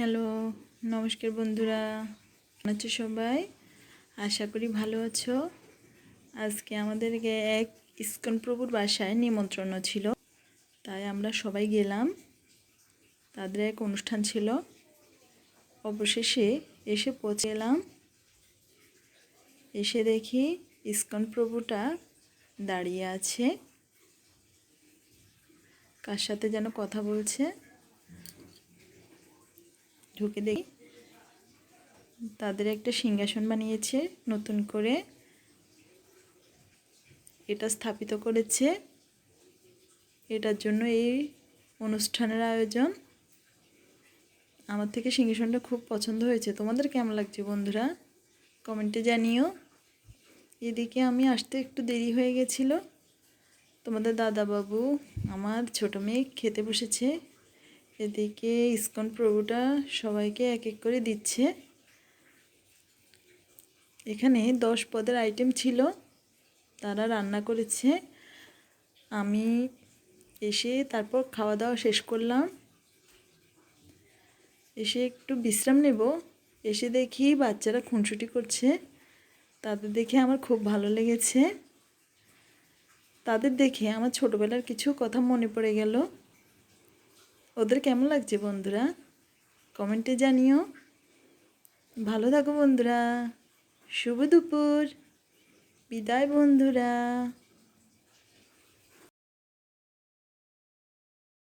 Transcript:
Hello, নমস্কার বন্ধুরা। কেমন আছো সবাই? আশা করি ভালো আছো। আজকে আমাদেরকে এক ইস্কন প্রভুর বাসায় নিমন্ত্রণ ছিল, তাই আমরা সবাই গেলাম। তাদের এক অনুষ্ঠান ছিল। অবশেষে এসে পৌঁছে এলাম এসে দেখি ইস্কন প্রভুটা দাঁড়িয়ে আছে। কার সাথে যেন কথা বলছে? ঢুকে দেখি। তাদের একটা সিংহাসন বানিয়েছে নতুন করে। এটা স্থাপিত করেছে। এটার জন্য এই অনুষ্ঠানের আয়োজন। আমার থেকে সিংহাসনটা খুব পছন্দ হয়েছে। তোমাদের কেমন লাগছে বন্ধুরা? কমেন্টে জানিও। এদিকে আমি আসতে একটু দেরি হয়ে গেছিল। তোমাদের দাদাবাবু, আমার ছোটো মেয়ে খেতে বসেছে। এদিকে ইস্কন প্রভুটা সবাইকে এক এক করে দিচ্ছে। এখানে দশ পদের আইটেম ছিল, তারা রান্না করেছে। আমি এসে তারপর খাওয়া দাওয়া শেষ করলাম। এসে একটু বিশ্রাম নেব। এসে দেখি বাচ্চারা খুনসুটি করছে। তাদের দেখে আমার খুব ভালো লেগেছে। তাদের দেখে আমার ছোটোবেলার কিছু কথা মনে পড়ে গেল। ওদের কেমন লাগছে বন্ধুরা? কমেন্টে জানিও। ভালো থাকো বন্ধুরা। শুভ দুপুর। বিদায় বন্ধুরা।